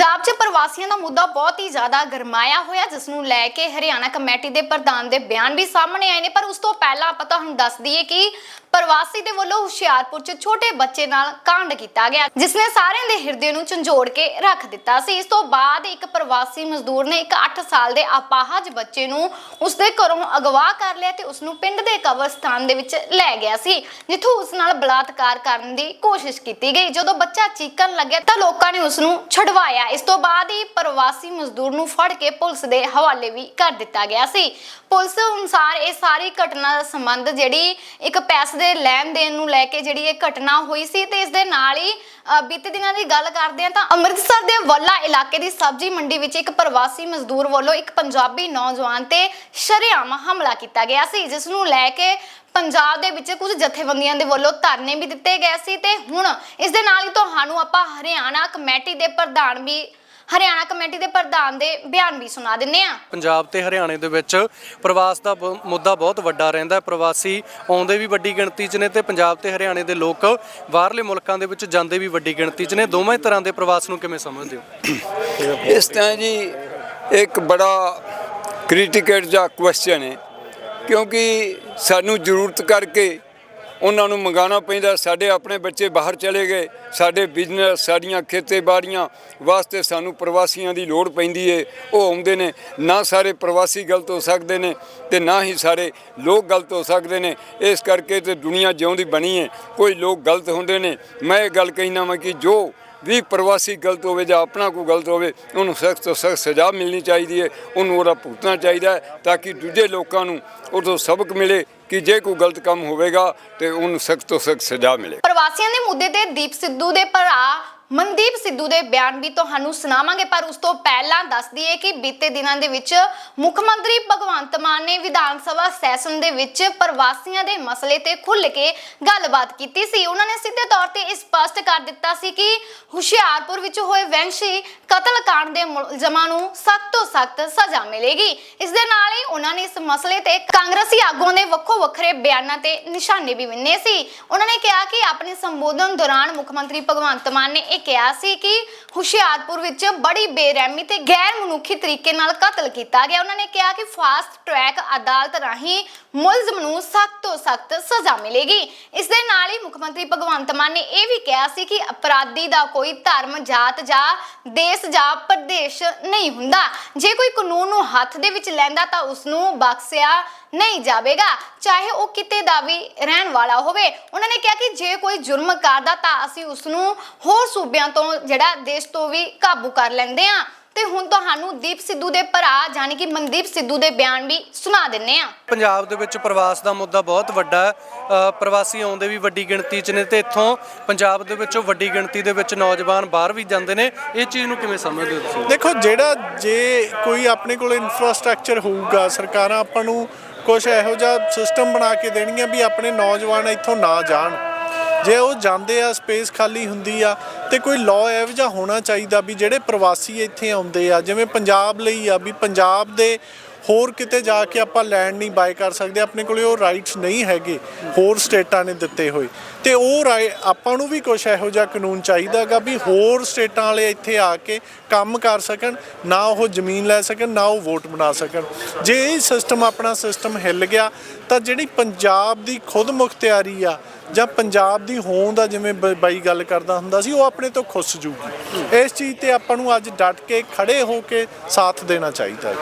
ਪੰਜਾਬ 'ਚ ਪ੍ਰਵਾਸੀਆਂ ਦਾ ਮੁੱਦਾ ਬਹੁਤ ਹੀ ਜ਼ਿਆਦਾ ਗਰਮਾਇਆ ਹੋਇਆ, ਜਿਸ ਨੂੰ ਲੈ ਕੇ ਹਰਿਆਣਾ ਕਮੇਟੀ ਦੇ ਪ੍ਰਧਾਨ ਦੇ ਬਿਆਨ ਵੀ ਸਾਹਮਣੇ ਆਏ ਨੇ। ਪਰ ਉਸ ਤੋਂ ਪਹਿਲਾਂ ਆਪਾਂ ਤੁਹਾਨੂੰ ਦੱਸ ਦਈਏ ਕਿ ਪ੍ਰਵਾਸੀ ਦੇ ਵੱਲੋਂ ਹੁਸ਼ਿਆਰਪੁਰ 'ਚ ਛੋਟੇ ਬੱਚੇ ਨਾਲ ਕਾਂਡ ਕੀਤਾ ਗਿਆ, ਜਿਸ ਨੇ ਸਾਰਿਆਂ ਦੇ ਹਿਰਦੇ ਨੂੰ ਝੰਜੋੜ ਕੇ ਰੱਖ ਦਿੱਤਾ ਸੀ। ਇਸ ਤੋਂ ਬਾਅਦ ਇੱਕ ਪ੍ਰਵਾਸੀ ਮਜ਼ਦੂਰ ਨੇ ਇੱਕ 8 ਸਾਲ ਦੇ ਅਪਾਹਜ ਬੱਚੇ ਨੂੰ ਉਸਦੇ ਘਰੋਂ ਅਗਵਾ ਕਰ ਲਿਆ ਤੇ ਉਸ ਨੂੰ ਪਿੰਡ ਦੇ ਕਬਰਸਤਾਨ ਦੇ ਵਿੱਚ ਲੈ ਗਿਆ ਸੀ, ਜਿੱਥੋਂ ਉਸ ਨਾਲ ਬਲਾਤਕਾਰ ਕਰਨ ਦੀ ਕੋਸ਼ਿਸ਼ ਕੀਤੀ ਗਈ। ਜਦੋਂ ਬੱਚਾ ਚੀਕਣ ਲੱਗਿਆ ਤਾਂ ਲੋਕਾਂ ਨੇ ਉਸ ਨੂੰ ਛਡਵਾਇਆ। ਇਸ ਤੋਂ ਬਾਅਦ ਹੀ ਪ੍ਰਵਾਸੀ ਮਜ਼ਦੂਰ ਨੂੰ ਫੜ ਕੇ ਪੁਲਿਸ ਦੇ ਹਵਾਲੇ ਵੀ ਕਰ ਦਿੱਤਾ ਗਿਆ ਸੀ। ਪੁਲਿਸ ਅਨੁਸਾਰ ਇਹ ਸਾਰੀ ਘਟਨਾ ਦਾ ਸੰਬੰਧ ਜਿਹੜੀ ਇੱਕ ਪੈਸੇ ਦੇ ਲੈਣ ਦੇਣ ਨੂੰ ਲੈ ਕੇ ਜਿਹੜੀ ਇਹ ਘਟਨਾ ਹੋਈ ਸੀ ਤੇ ਇਸ ਦੇ ਨਾਲ ਹੀ ਬੀਤੇ ਦਿਨਾਂ ਦੀ ਗੱਲ ਕਰਦੇ ਹਾਂ ਤਾਂ ਅੰਮ੍ਰਿਤਸਰ ਦੇ ਵੱਲਾ ਇਲਾਕੇ ਦੀ ਸਬਜ਼ੀ ਮੰਡੀ ਵਿੱਚ ਇੱਕ ਪ੍ਰਵਾਸੀ ਮਜ਼ਦੂਰ ਵੱਲੋਂ ਇੱਕ ਪੰਜਾਬੀ ਨੌਜਵਾਨ ਤੇ ਸ਼ਰੇਆਮ ਹਮਲਾ ਕੀਤਾ ਗਿਆ ਸੀ, ਜਿਸ ਨੂੰ ਲੈ ਕੇ ਪੰਜਾਬ ਦੇ ਵਿੱਚ ਕੁਝ ਜਥੇਬੰਦੀਆਂ ਦੇ ਵੱਲੋਂ ਧਰਨੇ ਵੀ ਦਿੱਤੇ ਗਏ ਸੀ ਤੇ ਹੁਣ ਇਸ ਦੇ ਨਾਲ ਹੀ ਤੁਹਾਨੂੰ ਆਪਾਂ ਹਰਿਆਣਾ ਕਮੇਟੀ ਦੇ ਪ੍ਰਧਾਨ ਵੀ ਹਰਿਆਣਾ ਕਮੇਟੀ ਦੇ ਪ੍ਰਧਾਨ ਦੇ ਬਿਆਨ ਵੀ ਸੁਣਾ ਦਿੰਨੇ ਆ ਪੰਜਾਬ ਤੇ ਹਰਿਆਣੇ ਦੇ ਵਿੱਚ ਪ੍ਰਵਾਸ ਦਾ ਮੁੱਦਾ ਬਹੁਤ ਵੱਡਾ ਰਹਿੰਦਾ ਹੈ। ਪ੍ਰਵਾਸੀ ਆਉਂਦੇ ਵੀ ਵੱਡੀ ਗਿਣਤੀ 'ਚ ਨੇ ਤੇ ਪੰਜਾਬ ਤੇ ਹਰਿਆਣੇ ਦੇ ਲੋਕ ਬਾਹਰਲੇ ਮੁਲਕਾਂ ਦੇ ਵਿੱਚ ਜਾਂਦੇ ਵੀ ਵੱਡੀ ਗਿਣਤੀ 'ਚ ਨੇ। ਦੋਵੇਂ ਤਰ੍ਹਾਂ ਦੇ ਪ੍ਰਵਾਸ ਨੂੰ ਕਿਵੇਂ ਸਮਝਦੇ ਹੋ? ਇਸ ਤਰ੍ਹਾਂ ਜੀ ਇੱਕ ਬੜਾ ਕ੍ਰਿਟੀਕਲ ਜਿਹਾ ਕੁਐਸਚਨ ਹੈ। ਕਿਉਂਕਿ ਸਾਨੂੰ ਜ਼ਰੂਰਤ ਕਰਕੇ ਉਹਨਾਂ ਨੂੰ ਮੰਗਾਉਣਾ ਪੈਂਦਾ, ਸਾਡੇ ਆਪਣੇ ਬੱਚੇ ਬਾਹਰ ਚਲੇ ਗਏ, ਸਾਡੇ ਬਿਜ਼ਨਸ ਸਾਡੀਆਂ ਖੇਤੀਬਾੜੀਆਂ ਵਾਸਤੇ ਸਾਨੂੰ ਪ੍ਰਵਾਸੀਆਂ ਦੀ ਲੋੜ ਪੈਂਦੀ ਏ, ਉਹ ਆਉਂਦੇ ਨੇ, ਨਾ ਸਾਰੇ ਪ੍ਰਵਾਸੀ ਗਲਤ ਹੋ ਸਕਦੇ ਨੇ ਤੇ ਨਾ ਹੀ ਸਾਰੇ ਲੋਕ ਗਲਤ ਹੋ ਸਕਦੇ ਨੇ, ਇਸ ਕਰਕੇ ਤੇ ਦੁਨੀਆ ਜਿਉਂਦੀ ਬਣੀ ਏ, ਕੋਈ ਲੋਕ ਗਲਤ ਹੁੰਦੇ ਨੇ। ਮੈਂ ਇਹ ਗੱਲ ਕਹਿਣਾ ਮੈਂ ਕਿ ਜੋ ਵੀ ਪ੍ਰਵਾਸੀ ਗਲਤ ਹੋਵੇ ਜਾਂ ਆਪਣਾ ਕੋਈ ਗਲਤ ਹੋਵੇ, ਉਹਨੂੰ ਸਖਤ ਤੋਂ ਸਖਤ ਸਜ਼ਾ ਮਿਲਣੀ ਚਾਹੀਦੀ ਹੈ, ਉਹਨੂੰ ਉਹਦਾ ਭੁਗਤਣਾ ਚਾਹੀਦਾ ਹੈ ਤਾਂ ਕਿ ਦੂਜੇ ਲੋਕਾਂ ਨੂੰ ਉਹਦੋਂ ਸਬਕ ਮਿਲੇ ਕਿ ਜੇ ਕੋਈ ਗਲਤ ਕੰਮ ਹੋਵੇਗਾ ਤੇ ਉਹਨੂੰ ਸਖਤ ਤੋਂ ਸਖਤ ਸਜ਼ਾ ਮਿਲੇ। ਪ੍ਰਵਾਸੀਆਂ ਦੇ ਮੁੱਦੇ ਤੇ ਦੀਪ ਸਿੱਧੂ ਦੇ ਭਰਾ ਮਨਦੀਪ ਸਿੱਧੂ ਦੇ ਬਿਆਨ ਵੀ ਤੁਹਾਨੂੰ ਸੁਣਾਵਾਂਗੇ, ਪਰ ਉਸ ਤੋਂ ਪਹਿਲਾਂ ਦੱਸ ਦਈਏ ਕਿ ਬੀਤੇ ਦਿਨਾਂ ਦੇ ਵਿੱਚ ਮੁੱਖ ਮੰਤਰੀ ਭਗਵੰਤ ਮਾਨ ਨੇ ਵਿਧਾਨ ਸਭਾ ਸੈਸ਼ਨ ਦੇ ਵਿੱਚ ਪ੍ਰਵਾਸੀਆਂ ਦੇ ਮਸਲੇ ਤੇ ਖੁੱਲ੍ਹ ਕੇ ਗੱਲਬਾਤ ਕੀਤੀ ਸੀ। ਉਹਨਾਂ ਨੇ ਸਿੱਧੇ ਤੌਰ ਤੇ ਇਹ ਸਪਸ਼ਟ ਕਰ ਦਿੱਤਾ ਸੀ ਕਿ ਹੁਸ਼ਿਆਰਪੁਰ ਵਿੱਚ ਹੋਏ ਵੈਂਸ਼ੀ ਕਤਲकांड ਦੇ ਮੁਲਜ਼ਮਾਂ ਨੂੰ ਸਖਤ ਤੋਂ ਸਖਤ ਸਜ਼ਾ ਮਿਲੇਗੀ। ਇਸ ਦੇ ਨਾਲ ਹੀ ਉਹਨਾਂ ਨੇ ਇਸ ਮਸਲੇ ਤੇ ਕਾਂਗਰਸੀ ਆਗੂਆਂ ਦੇ ਵੱਖੋ ਵੱਖਰੇ ਬਿਆਨਾਂ ਤੇ ਨਿਸ਼ਾਨੇ ਵੀ ਵਿੰਨੇ ਸੀ। ਉਹਨਾਂ ਨੇ ਕਿਹਾ ਕਿ ਆਪਣੇ ਸੰਬੋਧਨ ਦੌਰਾਨ ਮੁੱਖ ਮੰਤਰੀ ਭਗਵੰਤ ਮਾਨ ਨੇ ਕਿਹਾ ਸੀ ਕਿ ਹੁਸ਼ਿਆਰਪੁਰ ਵਿੱਚ ਬੜੀ ਬੇਰਹਿਮੀ ਤੇ ਗੈਰ ਮਨੁੱਖੀ ਤਰੀਕੇ ਨਾਲ ਕਤਲ ਕੀਤਾ ਗਿਆ। ਉਹਨਾਂ ਨੇ ਕਿਹਾ ਕਿ ਫਾਸਟ ਟਰੈਕ ਅਦਾਲਤ ਰਾਹੀਂ ਮੁਲਜ਼ਮ ਨੂੰ ਸਖਤ ਤੋਂ ਸਖਤ ਸਜ਼ਾ ਮਿਲੇਗੀ। ਇਸ ਦੇ ਨਾਲ ਹੀ ਮੁੱਖ ਮੰਤਰੀ ਭਗਵੰਤ ਮਾਨ ਨੇ ਇਹ ਵੀ ਕਿਹਾ ਸੀ ਕਿ ਅਪਰਾਧੀ ਦਾ ਕੋਈ ਧਰਮ, ਜਾਤ ਜਾਂ ਦੇਸ਼ ਜਾਂ ਪ੍ਰਦੇਸ਼ ਨਹੀਂ ਹੁੰਦਾ। ਜੇ ਕੋਈ ਕਾਨੂੰਨ ਨੂੰ ਹੱਥ ਦੇ ਵਿੱਚ ਲੈਂਦਾ ਤਾਂ ਉਸ ਨੂੰ ਬਖਸ਼ਿਆ ਨਹੀਂ ਜਾਵੇਗਾ। ਚਾਹੇ ਉਹ ਕਿਤੇ ਦਾ ਵੀ ਰਹਿਣ ਵਾਲਾ ਹੋਵੇ। ਉਹਨਾਂ ਨੇ ਕਿਹਾ ਕਿ ਜੇ ਕੋਈ ਜੁਰਮ ਕਰਦਾ ਤਾਂ ਅਸੀਂ ਉਸ ਨੂੰ ਹੋਰ ਸੂਬਿਆਂ ਤੋਂ ਜਿਹੜਾ ਦੇਸ਼ ਤੋਂ ਵੀ ਕਾਬੂ ਕਰ ਲੈਂਦੇ ਆ ਤੇ ਹੁਣ ਤੁਹਾਨੂੰ ਦੀਪ ਸਿੱਧੂ ਦੇ ਭਰਾ ਯਾਨੀ ਕਿ ਮਨਦੀਪ ਸਿੱਧੂ ਦੇ ਬਿਆਨ ਵੀ ਸੁਣਾ ਦਿੰਨੇ ਆ ਪੰਜਾਬ ਦੇ ਵਿੱਚ ਪ੍ਰਵਾਸ ਦਾ ਮੁੱਦਾ ਬਹੁਤ ਵੱਡਾ ਹੈ। ਪ੍ਰਵਾਸੀ ਆਉਂਦੇ ਵੀ ਵੱਡੀ ਗਿਣਤੀ 'ਚ ਨੇ ਤੇ ਇੱਥੋਂ ਪੰਜਾਬ ਦੇ ਵਿੱਚੋਂ ਵੱਡੀ ਗਿਣਤੀ ਦੇ ਵਿੱਚ ਨੌਜਵਾਨ ਬਾਹਰ ਵੀ ਜਾਂਦੇ ਨੇ। ਇਹ ਚੀਜ਼ ਨੂੰ ਕਿਵੇਂ ਸਮਝਦੇ ਹੋ ਤੁਸੀਂ? ਦੇਖੋ ਜਿਹੜਾ ਜੇ ਕੋਈ ਆਪਣੇ ਕੋਲ ਇਨਫਰਾਸਟ੍ਰਕਚਰ ਹੋਊਗਾ ਸਰਕਾਰਾਂ ਆਪਾਂ ਨੂੰ ਕੁਝ ਇਹੋ ਜਿਹਾ ਸਿਸਟਮ ਬਣਾ ਕੇ ਦੇਣਗੀਆਂ ਵੀ ਆਪਣੇ ਨੌਜਵਾਨ ਇੱਥੋਂ ਨਾ ਜਾਣ। ਜੇ ਉਹ ਜਾਂਦੇ ਆ ਸਪੇਸ ਖਾਲੀ ਹੁੰਦੀ ਆ, ਤੇ ਕੋਈ ਲਾਅ ਇਹੋ ਜਿਹਾ ਹੋਣਾ ਚਾਹੀਦਾ ਵੀ ਜਿਹੜੇ ਪ੍ਰਵਾਸੀ ਇੱਥੇ ਆਉਂਦੇ ਆ, ਜਿਵੇਂ ਪੰਜਾਬ ਲਈ ਆ, ਵੀ ਪੰਜਾਬ ਦੇ ਹੋਰ ਕਿਤੇ ਜਾ ਕੇ ਆਪਾਂ ਲੈਂਡ ਨਹੀਂ ਬਾਏ ਕਰ ਸਕਦੇ, ਆਪਣੇ ਕੋਲੇ ਉਹ ਰਾਈਟਸ ਨਹੀਂ ਹੈਗੇ, ਹੋਰ ਸਟੇਟਾਂ ਨੇ ਦਿੱਤੇ ਹੋਏ। ਤੇ ਉਹ ਰਾਈ- ਆਪਾਂ ਨੂੰ ਵੀ ਕੁਝ ਇਹੋ ਜਿਹਾ ਕਾਨੂੰਨ ਚਾਹੀਦਾਗਾ ਵੀ ਹੋਰ ਸਟੇਟਾਂ ਵਾਲੇ ਇੱਥੇ ਆ ਕੇ ਕੰਮ ਕਰ ਸਕਣ, ਨਾ ਉਹ ਜ਼ਮੀਨ ਲੈ ਸਕਣ, ਨਾ ਉਹ ਵੋਟ ਬਣਾ ਸਕਣ। ਜੇ ਇਹ ਸਿਸਟਮ ਆਪਣਾ ਸਿਸਟਮ ਹਿੱਲ ਗਿਆ, ਤਾਂ ਜਿਹੜੀ ਪੰਜਾਬ ਦੀ ਖੁਦ ਮੁਖਤਿਆਰੀ ਆ, ਜਾਂ ਪੰਜਾਬ ਦੀ ਹੋਂਦ ਦਾ ਜਿਵੇਂ ਬ- ਬਾਈ ਗੱਲ ਕਰਦਾ ਹੁੰਦਾ ਸੀ, ਉਹ ਆਪਣੇ ਤੋਂ ਖੁੱਸ ਜੂਗੀ। ਇਸ ਚੀਜ਼ ਤੇ ਆਪਾਂ ਨੂੰ ਅੱਜ ਡਟ ਕੇ ਖੜੇ ਹੋ ਕੇ ਸਾਥ ਦੇਣਾ ਚਾਹੀਦਾ ਹੈ।